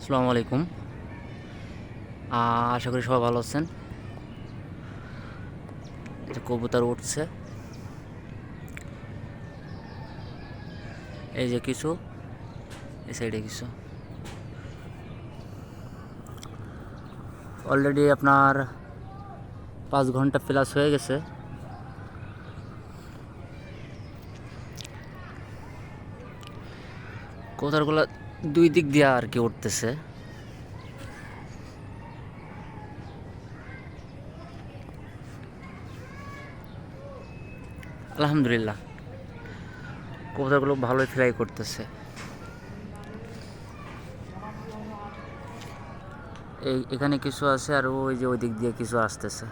আসসালামু আলাইকুম। আশা করি সবাই ভালো আছেন। যে কবুতর উঠছে। এই যে কিছু, এই সাইডে কিছু। অলরেডি আপনার পাঁচ ঘণ্টা প্লাস হয়ে গেছে। কবুতরগুলো দুই দিক দিয়ে আর কি উঠতেছে। আলহামদুলিল্লাহ। কবুতরগুলো ভালোই ফ্লাই করতেছে। এই, এখানে কিছু আছে আর ওই যে ওই দিক দিয়ে কিছু আসতেছে।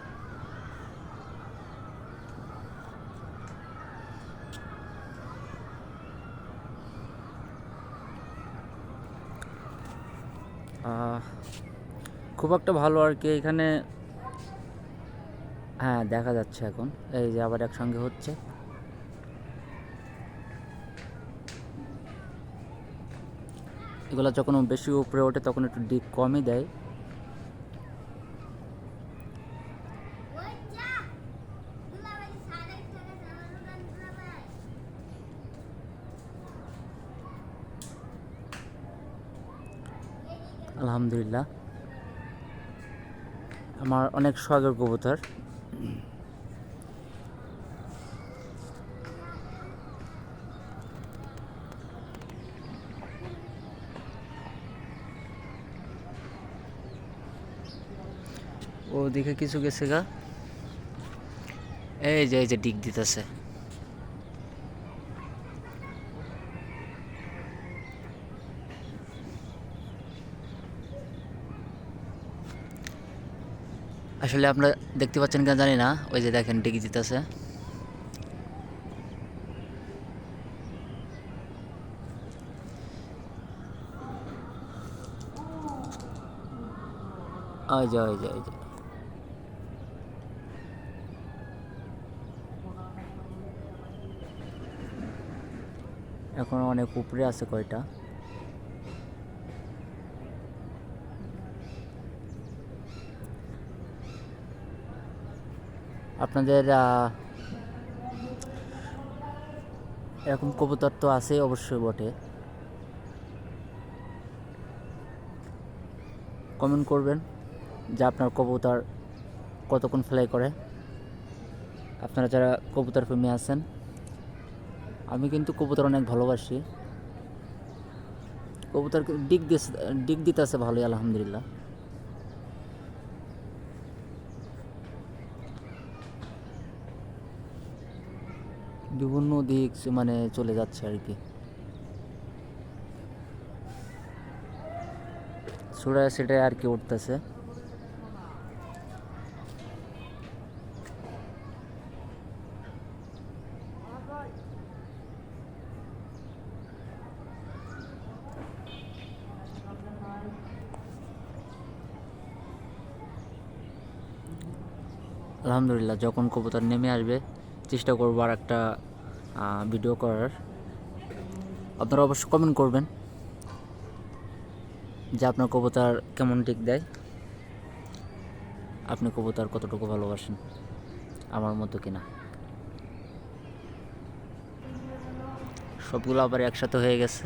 খুব একটা ভালো আর কি, এখানে হ্যাঁ দেখা যাচ্ছে এখন, এই যে আবার একসঙ্গে হচ্ছে। এগুলো যখন বেশি উপরে ওঠে তখন একটু ডিপ কমই দেয়। আলহামদুলিল্লাহ। আমার অনেক শখের কবুতর। ওদিকে কিছু গেছে গা। এই যে এই যে ডিগ দিতেছে। আসলে আপনারা দেখতে পাচ্ছেন কিনা জানি না। ওই যে দেখেন ডিগ যে। এখন অনেক উপরে আছে কয়টা? আপনাদের এরকম কবুতর তো আছেই অবশ্যই বটে। কমেন্ট করবেন যে আপনার কবুতর কতক্ষণ ফ্লাই করে। আপনারা যারা কবুতর প্রেমী আছেন, আমি কিন্তু কবুতর অনেক ভালোবাসি। কবুতর ডিগ দিস ডিগ দিতেছে ভালোই, আলহামদুলিল্লাহ। বিভিন্ন দিক মানে চলে যাচ্ছে আর কি। সুরা সেটাই আর কি উঠতেছে। আলহামদুলিল্লাহ, যখন কবুতর নেমে আসবে, চেষ্টা করব আর একটা ভিডিও করার। আপনারা অবশ্যই কমেন্ট করবেন যে আপনার কবুতর কেমন টিক দেয়। আপনি কবুতর কতটুকু ভালোবাসেন? আমার মতো কিনা? সবগুলো আবার একসাথে হয়ে গেছে।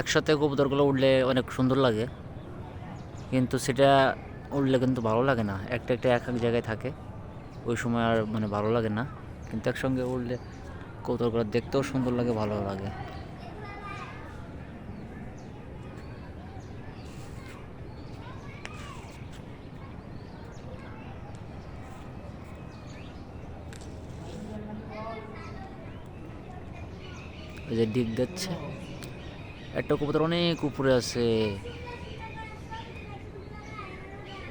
একসাথে কবুতরগুলো উঠলে অনেক সুন্দর লাগে। কিন্তু সেটা উঠলে কিন্তু ভালো লাগে না। একটা একটা এক এক জায়গায় থাকে। ওই সময় আর মানে ভালো লাগে না। কিন্তু একসঙ্গে উঠলে কবুতরগুলো দেখতেও সুন্দর লাগে ভালো লাগে। ওই যে ডিগ দিচ্ছে একটা কবুতর অনেক উপরে আছে।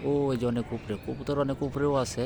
ও ওই যে অনেক উপরে, কবুতর অনেক উপরেও আছে।